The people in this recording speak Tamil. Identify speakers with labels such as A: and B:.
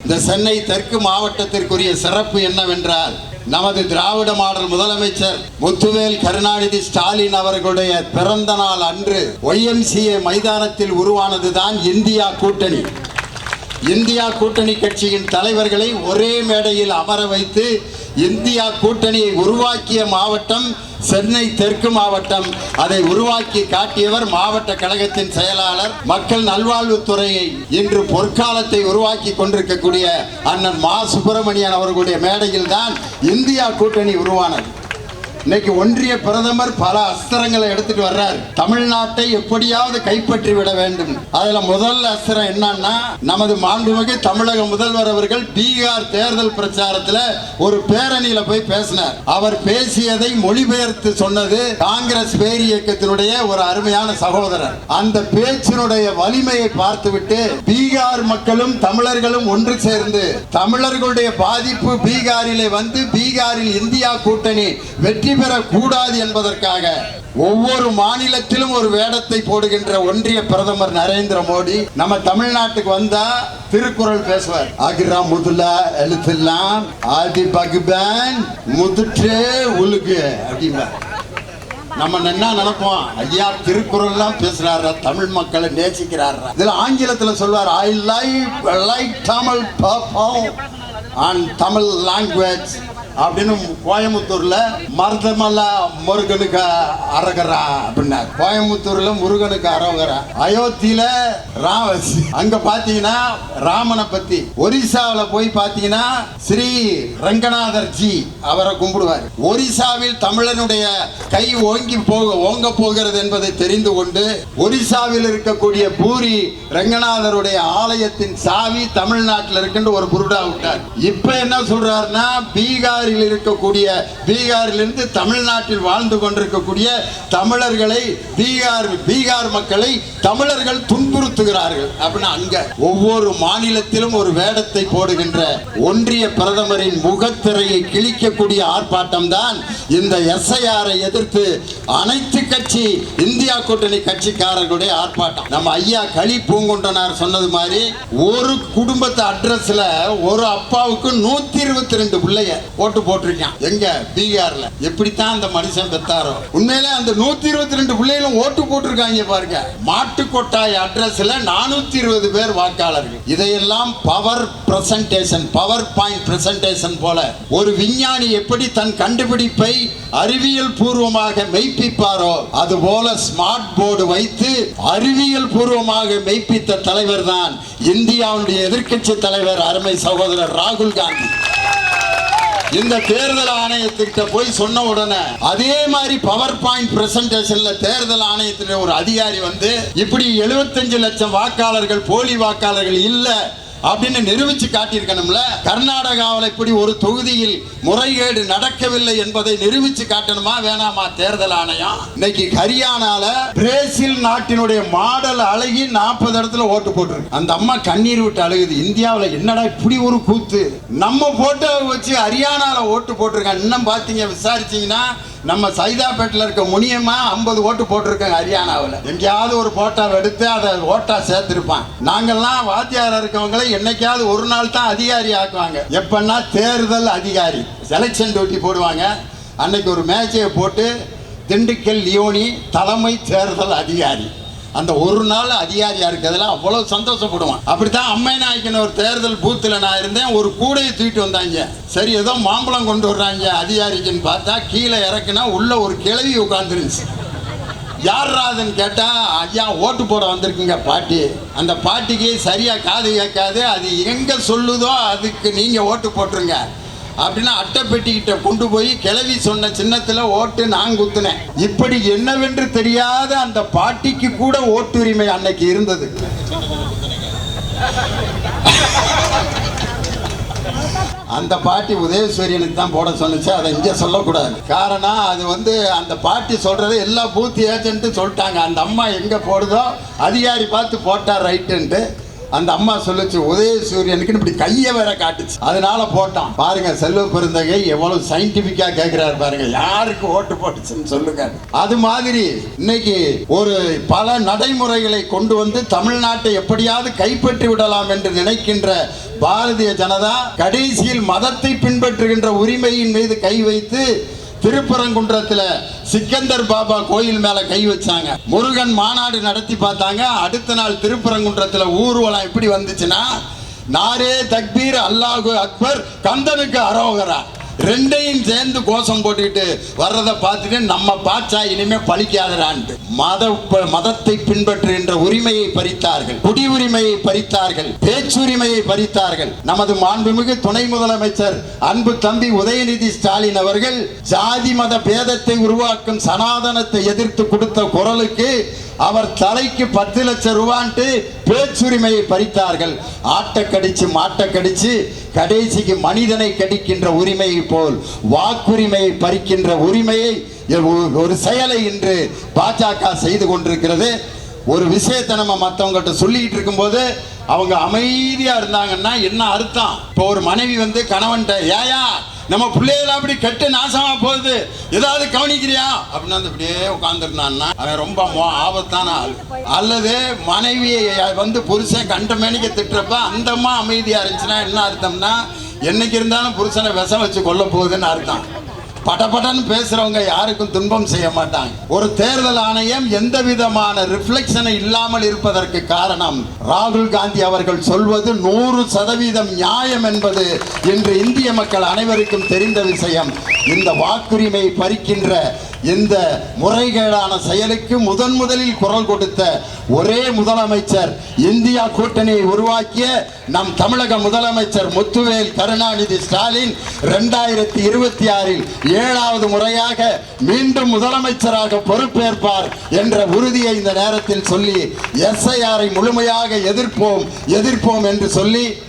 A: இந்த சென்னை தெற்கு மாவட்டத்திற்குரிய சிறப்பு என்னவென்றால் நமது திராவிட மாடல் முதலமைச்சர் முத்துவேல் கருணாநிதி ஸ்டாலின் அவர்களுடைய பிறந்த நாள் அன்று ஒய்எம்சிஏ மைதானத்தில் உருவானதுதான் இந்தியா கூட்டணி. இந்தியா கூட்டணி கட்சியின் தலைவர்களை ஒரே மேடையில் அமர வைத்து இந்தியா கூட்டணியை உருவாக்கிய மாவட்டம் சென்னை தெற்கு மாவட்டம். அதை உருவாக்கி காட்டியவர் மாவட்ட கழகத்தின் செயலாளர் மக்கள் நல்வாழ்வுத்துறையை இன்று பொற்காலத்தை உருவாக்கி கொண்டிருக்கக்கூடிய அண்ணன் மா. சுப்பிரமணியன் அவர்களுடைய மேடையில் தான் இந்தியா கூட்டணி உருவானது. இன்னைக்கு ஒன்றிய பிரதமர் பல அஸ்திரங்களை எடுத்துட்டு வர்றார். தமிழ்நாட்டை எப்படியாவது கைப்பற்றி விட வேண்டும். அதுல முதல் அஸ்திரம் என்னன்னா நமது மாண்புமிகு தமிழக முதல்வர் அவர்கள் பீகார் தேர்தல் பிரச்சாரத்துல ஒரு பேரணியில போய் பேசினார். அவர் பேசியதை மொழிபெயர்த்து சொன்னது காங்கிரஸ் பேர் இயக்கத்தினுடைய ஒரு அருமையான சகோதரர். அந்த பேச்சினுடைய வலிமையை பார்த்துவிட்டு பீகார் மக்களும் தமிழர்களும் ஒன்று சேர்ந்து தமிழர்களுடைய பாதிப்பு பீகாரிலே வந்து பீகாரில் இந்தியா கூட்டணி வெற்றி பெறக்கூடாது என்பதற்காக ஒவ்வொரு மாநிலத்திலும் ஒரு வேடத்தை போடுகின்ற ஒன்றிய பிரதமர் நரேந்திர மோடி நம்ம தமிழ்நாட்டுக்கு வந்தா திருக்குறள் பேசுவார். அகிரா முதலா எழுத்துலாம் ஆதி பகுபன் முதுற்றே உலுகு அப்படின்னா நம்ம என்ன நினைப்போம் ஐயா திருக்குறள்லாம் பேசுறாரா தமிழ் மக்களை நேசிக்கிறாரா. இதுல ஆங்கிலத்துல சொல்வார் I like like Tamil perform and Tamil language அப்படின்னு கோயம்புத்தூர்ல மருதமல்லா முருகனுக்கு அரகரா அப்படின்னார். கோயம்புத்தூர்ல முருகனுக்கு அரகரா. அயோத்தியில ராம அங்க பாத்தீங்கன்னா ராமனை பத்தி. ஒரிசாவில போய் பாத்தீங்கன்னா ஸ்ரீ ரங்கநாதர் ஜி அவரை கும்பிடுவார். ஒரிசாவில் தமிழனுடைய கை ஓங்கி போக ஓங்க போகிறது என்பதை தெரிந்து கொண்டு ஒரிசாவில் இருக்கக்கூடிய பூரி ரங்கநாதருடைய ஆலயத்தின் சாவி தமிழ்நாட்டில் இருக்குன்னு ஒரு புருடா விட்டார். இப்ப என்ன சொல்றாருன்னா பீகாரில் இருக்கக்கூடிய பீகாரிலிருந்து தமிழ்நாட்டில் வாழ்ந்து கொண்டிருக்கக்கூடிய தமிழர்களை பீகார் பீகார் மக்களை தமிழர்கள் துன்புறு சுற்றுகிறார்கள் அப்படின்னா அங்க ஒவ்வொரு மாநிலத்திலும் ஒரு வேடத்தை போடுகின்ற ஒன்றிய பிரதமரின் முகத்திரையை கிழிக்கக்கூடிய ஆர்ப்பாட்டம் தான் இந்த எஸ்ஐஆரை எதிர்த்து அனைத்து கட்சி இந்தியா கூட்டணி கட்சிக்காரர்களுடைய ஆர்ப்பாட்டம். நம்ம ஐயா களி பூங்குண்டனார் சொன்னது மாதிரி ஒரு குடும்பத்து அட்ரஸ்ல ஒரு அப்பாவுக்கு நூத்தி இருபத்தி ரெண்டு பிள்ளைய ஓட்டு போட்டிருக்கான். எங்க? பீகார்ல. எப்படித்தான் அந்த மனுஷன் பெத்தாரோ? உண்மையிலே அந்த நூத்தி இருபத்தி ரெண்டு பிள்ளைகளும் ஓட்டு போட்டிருக்காங்க பாருங்க. மாட்டுக்கொட்டாய் அட்ரஸ்ல நானூத்தி இருபது பேர் வாக்காளர்கள். இதையெல்லாம் power presentation power point presentation போல ஒரு விஞ்ஞானி எப்படி தன் கண்டுபிடிப்பை அறிவியல் பூர்வமாக மெய்ப்பிப்பாரோ அதுபோல ஸ்மார்ட் போர்டு வைத்து அறிவியல் பூர்வமாக மெய்ப்பித்த தலைவர் தான் இந்தியாவுடைய எதிர்க்கட்சி தலைவர் அருமை சகோதரர் ராகுல் காந்தி. இந்த தேர்தல் ஆணையத்திட்ட போய் சொன்ன உடனே அதே மாதிரி பவர் பாயிண்ட் பிரசன்டேஷன்ல தேர்தல் ஆணையத்தில் ஒரு அதிகாரி வந்து இப்படி 75 லட்சம் வாக்காளர்கள் போலி வாக்காளர்கள் இல்லை அப்படின்னு நிரூபிச்சு காட்டியிருக்கணும்ல? கர்நாடகாவில் இப்படி ஒரு தொகுதியில் முறைகேடு நடக்கவில்லை என்பதை நிரூபிச்சு காட்டணுமா வேணாமா தேர்தல் ஆணையம்? இன்னைக்கு ஹரியானால பிரேசில் நாட்டினுடைய மாடல் அழகி நாற்பது இடத்துல ஓட்டு போட்டிருக்கு. அந்த அம்மா கண்ணீர் விட்டு அழுகுது. இந்தியாவில் என்னடா இப்படி ஒரு கூத்து? நம்ம போட்டோ வச்சு ஹரியானால ஓட்டு போட்டிருக்காங்க. இன்னும் பார்த்தீங்க விசாரிச்சீங்கன்னா நம்ம சைதாப்பேட்டில் இருக்க முனியமா ஐம்பது ஓட்டு போட்டிருக்கோங்க ஹரியானாவில். எங்கேயாவது ஒரு போட்டோ எடுத்து அதை ஓட்டா சேர்த்துருப்பான். நாங்கள்லாம் வாத்தியாரா இருக்கவங்களை என்னைக்காவது ஒரு நாள் தான் அதிகாரி ஆக்குவாங்க. எப்பன்னா தேர்தல் அதிகாரி. செலெக்ஷன் டியூட்டி போடுவாங்க. அன்னைக்கு ஒரு மேட்சையை போட்டு திண்டுக்கல் லியோனி தலைமை தேர்தல் அதிகாரி. அந்த ஒரு நாள் அதிகாரியா இருக்கிறதுல அவ்வளவு சந்தோஷப்படுவான். அப்படித்தான் அம்மை நாய்க்கின ஒரு தேர்தல் பூத்தில் நான் இருந்தேன் ஒரு கூடையை தூக்கிட்டு வந்தாங்க. சரி ஏதோ மாம்பழம் கொண்டு வர்றாங்க அதிகாரிக்குன்னு பார்த்தா கீழே இறக்குனா உள்ள ஒரு கிளவி உட்காந்துருந்துச்சு யார்ராதுன்னு கேட்டா ஐயா ஓட்டு போட வந்திருக்கீங்க பாட்டி. அந்த பாட்டிக்கு சரியா காது கேட்காது அது எங்க சொல்லுதோ அதுக்கு நீங்க ஓட்டு போட்டுருங்க. அப்படின்னா அட்டைப்பெட்டிக்கிட்ட கொண்டு போய் கிளவி சொன்ன சின்னத்துல ஓட்டு நான் குத்துனேன். இப்படி என்னவென்று தெரியாத அந்த பாட்டிக்கு கூட ஓட்டுரிமை அன்னைக்கு இருந்தது. அந்த பாட்டி உதயசூரியனுக்கு தான் போட சொன்னச்சு அதை இங்கே சொல்லக்கூடாது. காரணம் அது வந்து அந்த பாட்டி சொல்றது எல்லா பூத் ஏஜென்ட்டும் சொல்லிட்டாங்க. அந்த அம்மா எங்கே போடுதோ அதிகாரி பார்த்து போட்டார் ரைட்டுன்ட்டு அந்த அம்மா சொல்லுச்சு உதய சூரியனுக்கு இப்படி கையை வேற காட்டுச்சு. அதனால போட்டான். பாருங்க செல்வ பெருந்தகை எவ்வளவு சயின்டிபிக்கா கேட்கிறாரு பாருங்க. யாருக்கு ஓட்டு போட்டுச்சுன்னு சொல்லுங்க. அது மாதிரி இன்னைக்கு ஒரு பல நடைமுறைகளை கொண்டு வந்து தமிழ்நாட்டை எப்படியாவது கைப்பற்றி விடலாம் என்று நினைக்கின்ற பாரதிய ஜனதா கடைசியில் மதத்தை பின்பற்றுகின்ற உரிமையின் மீது கை வைத்து திருப்பரங்குன்றத்தில் சிக்கந்தர் பாபா கோயில் மேல கை வச்சாங்க. முருகன் மாநாடு நடத்தி பார்த்தாங்க. அடுத்த நாள் திருப்பரங்குன்றத்தில் ஊர்வலம் எப்படி வந்துச்சுன்னா நாரே தக்பீர் அல்லாஹு அக்பர் கந்தனுக்கு அரோகரா. ரெண்டையும் சேர்ந்து கோஷம் போட்டுக்கிட்டு வர்றதை பார்த்துட்டு நம்ம பாச்சா இனிமே பழிக்காதரான்ட்டு. மத மதத்தை பின்பற்றுகின்ற உரிமையை பறித்தார்கள். குடி உரிமையை பறித்தார்கள். பேச்சுரிமையை பறித்தார்கள். நமது மாண்புமிகு துணை முதலமைச்சர் அன்பு தம்பி உதயநிதி ஸ்டாலின் அவர்கள் ஜாதி மத பேதத்தை உருவாக்கும் சனாதனத்தை எதிர்த்து கொடுத்த குரலுக்கு அவர் தலைக்கு பத்து லட்சம் ரூபான்ட்டு பேச்சுரிமையை பறித்தார்கள். ஆட்டை கடிச்சு மாட்டை கடிச்சு கடைசிக்கு மனிதனை கடிக்கின்ற உரிமையை போல் வாக்குரிமையை பறிக்கின்ற உரிமையை ஒரு- ஒரு செயலை இன்று பாஜக செய்து கொண்டிருக்கிறது. ஒரு விஷயத்தை நம்ம மற்றவங்ககிட்ட சொல்லிக்கிட்டு இருக்கும்போது அவங்க அமைதியா இருந்தாங்கன்னா என்ன அர்த்தம்? இப்போ ஒரு மனைவி வந்து கணவன்கிட்ட ஏயா நம்ம பிள்ளைகள் அப்படி கெட்டு நாசமா போகுது. ஏதாவது கவனிக்கிறியா? அப்படின்னு வந்து இப்படியே உட்காந்துருந்தான்னா அவன் ரொம்ப மோ- ஆபத்தான ஆள். அல்லது மனைவியை வந்து புருஷன் கண்டமேனிக்க திட்டுறப்ப அந்த அம்மா அமைதியா இருந்துச்சுன்னா என்ன அர்த்தம்னா என்னைக்கு இருந்தாலும் புருஷனை விஷம் வச்சு கொல்ல போகுதுன்னு அர்த்தம். படபடன்னு பேசுறவங்க யாருக்கும் துன்பம் செய்ய மாட்டாங்க. ஒரு தேர்தல் ஆணையம் எந்த விதமான ரிஃப்ளெக்ஷனை இல்லாமல் இருப்பதற்கு காரணம் ராகுல் காந்தி அவர்கள் சொல்வது நூறு சதவீதம் நியாயம் என்பது இன்று இந்திய மக்கள் அனைவருக்கும் தெரிந்த விஷயம். இந்த வாக்குரிமை பறிக்கின்ற இந்த முறைகேடான செயலுக்கு முதன் முதலில் குரல் கொடுத்த ஒரே முதலமைச்சர் இந்தியா கூட்டணியை உருவாக்கிய நம் தமிழக முதலமைச்சர் முத்துவேல் கருணாநிதி ஸ்டாலின் இரண்டாயிரத்தி இருபத்தி ஆறில் ஏழாவது முறையாக மீண்டும் முதலமைச்சராக பொறுப்பேற்பார் என்ற உறுதியை இந்த நேரத்தில் சொல்லி எஸ்ஐஆரை முழுமையாக எதிர்ப்போம் எதிர்ப்போம் என்று சொல்லி